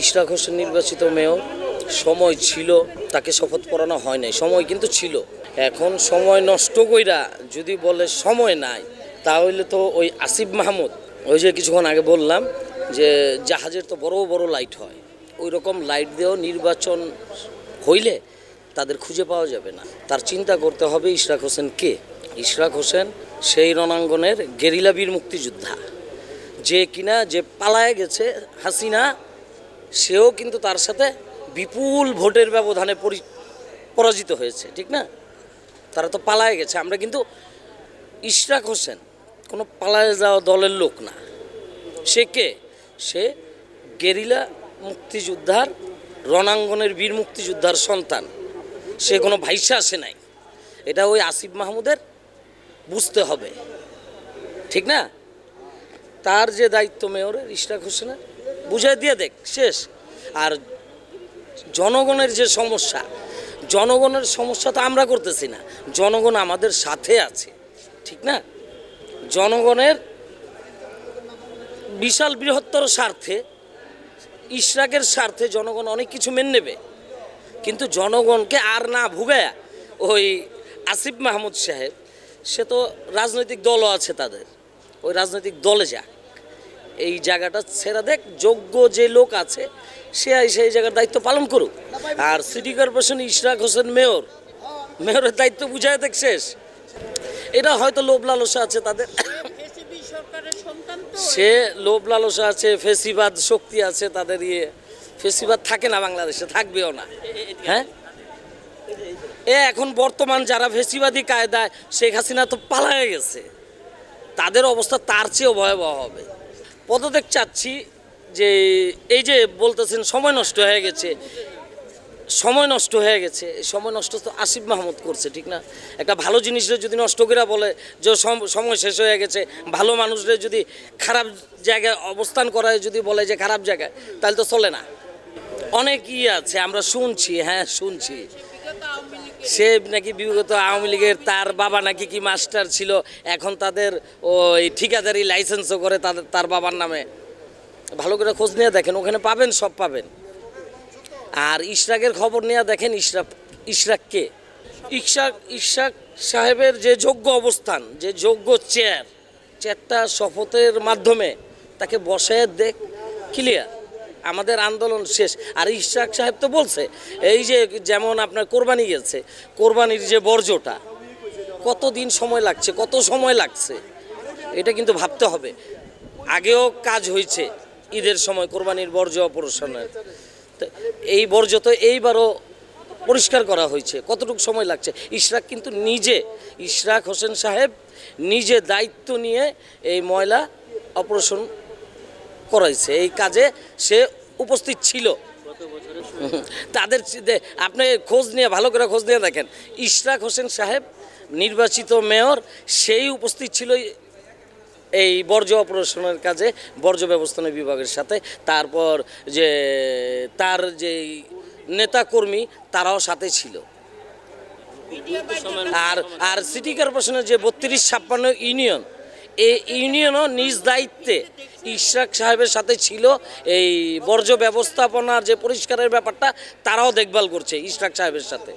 ইশরাক হোসেন নির্বাচিত মেয়র, সময় ছিল, তাকে শপথ পড়ানো হয় নাই। সময় কিন্তু ছিল। এখন সময় নষ্ট কইরা যদি বলে সময় নাই, তাহলে তো ওই আসিফ মাহমুদ, ওই যে কিছুক্ষণ আগে বললাম যে জাহাজের তো বড় বড় লাইট হয়। ওই রকম লাইট দিয়েও নির্বাচন হইলে তাদের খুঁজে পাওয়া যাবে না। তার চিন্তা করতে হবে ইশরাক হোসেন কে? ইশরাক হোসেন সেই রণাঙ্গনের গেরিলা বীর মুক্তিযোদ্ধা। যে কিনা যে পালায় গেছে হাসিনা সেও কিন্তু তার সাথে বিপুল ভোটের ব্যবধানে পরি- পরাজিত হয়েছে, ঠিক না? তারা তো পালায় গেছে। আমরা কিন্তু ইশরাক হোসেন কোনো পালায় যাওয়া দলের লোক না। সে কে? সে গেরিলা মুক্তিযোদ্ধার, রণাঙ্গনের বীর মুক্তিযোদ্ধার সন্তান। সে কোনো ভাইসা আসে নাই। এটা ওই আসিফ মাহমুদের বুঝতে হবে, ঠিক না? তার যে দায়িত্ব মেয়রের, ইশরাক হোসেনের বুঝাই দিয়ে দেখ, শেষ। আর জনগণের যে সমস্যা, জনগণের সমস্যা তো আমরা করতেছি না। জনগণ আমাদের সাথে আছে, ঠিক না? জনগণের বিশাল বৃহত্তর স্বার্থে, ইশরাকের স্বার্থে জনগণ অনেক কিছু মেনে নেবে। কিন্তু জনগণকে আর না ভুগে ওই আসিফ মাহমুদ সাহেব, সে তো রাজনৈতিক দলও আছে তাদের। ওই রাজনৈতিক দলে যাক এই জায়গাটা ছেড়ে দেখ, যোগ্য যে লোক আছে, সে সেই জায়গার দায়িত্ব পালন করুক। আর city corporation Ishraque Hossain mayor, মেয়রের দায়িত্ব বুঝায় দেখ শেষ। এটা হয়তো লোভ লালসা আছে তাদের। সে লোভ লালসা আছে, ফেসিবাদ শক্তি আছে তাদের ইয়ে। ফেসিবাদ থাকে না বাংলাদেশে, থাকবেও না। হ্যাঁ? এ এখন বর্তমান যারা ফেসিবাদী কায়দায়, শেখ হাসিনা তো পালায়ে গেছে। তাদের অবস্থা তার চেয়েও ভয়াবহ হবে। পদত্যাগ চাচ্ছি যে এই যে বলতেছেন, সময় নষ্ট হয়ে গেছে। সময় নষ্ট হয়ে গেছে। সময় নষ্ট তো আসিফ মাহমুদ করছে, ঠিক না? একটা ভালো জিনিসরে যদি নষ্ট করে বলে যে সম- সময় শেষ হয়ে গেছে, ভালো মানুষরে যদি খারাপ জায়গায় অবস্থান করায় যদি বলে যে খারাপ জায়গায়, তাহলে তো চলে না। অনেক ইয়ে আছে, আমরা শুনছি হ্যাঁ শুনছি। সে নাকি বিগত আওয়ামী লীগের তার বাবা নাকি কি মাস্টার ছিল, এখন তাদের ওই ঠিকাদারি লাইসেন্সও করে তাদের তার বাবার নামে। ভালো করে খোঁজ নিয়ে দেখেন, ওখানে পাবেন, সব পাবেন। আর ইশরাকের খবর নিয়ে দেখেন, ইশরাক ইশরাক কে? ইশাক ইশাক সাহেবের যে যোগ্য অবস্থান, যে যোগ্য চেয়ার চেয়ারটা শপথের মাধ্যমে তাকে বসে দেখ ক্লিয়ার আমাদের আন্দোলন শেষ। আর ইশাক সাহেব তো বলছে, এই যে যেমন আপনার কোরবানি গেছে, কোরবানির যে বর্জ্যটা, কতদিন সময় লাগছে, কত সময় লাগছে, এটা কিন্তু ভাবতে হবে। আগেও কাজ হয়েছে ঈদের সময় কোরবানির বর্জ্য অপারেশনের এই বর্জ্য তো এইবারও পরিষ্কার করা হয়েছে, কতটুকু সময় লাগছে? ইশরাক কিন্তু নিজে, ইশরাক হোসেন সাহেব নিজে দায়িত্ব নিয়ে এই ময়লা অপারেশন করাইছে, এই কাজে সে উপস্থিত ছিল। তাদের আপনি খোঁজ নিয়ে, ভালো করে খোঁজ নিয়ে দেখেন, ইশরাক হোসেন সাহেব, নির্বাচিত মেয়র, সেই উপস্থিত ছিল এই বর্জ্য অপারেশনের কাজে, বর্জ্য ব্যবস্থাপনা বিভাগের সাথে। তারপর যে, তার যে নেতাকর্মী তারাও সাথে ছিল। আর আর সিটি কর্পোরেশনের যে বত্রিশ ছাপ্পান্ন ইউনিয়ন এই ইউনিয়নও নিজ দায়িত্বে। ইশরাক সাহেবের সাথে ছিল এই বর্জ্য ব্যবস্থাপনার যে পরিষ্কারের ব্যাপারটা, তারাও দেখভাল করছে ইশরাক সাহেবের সাথে।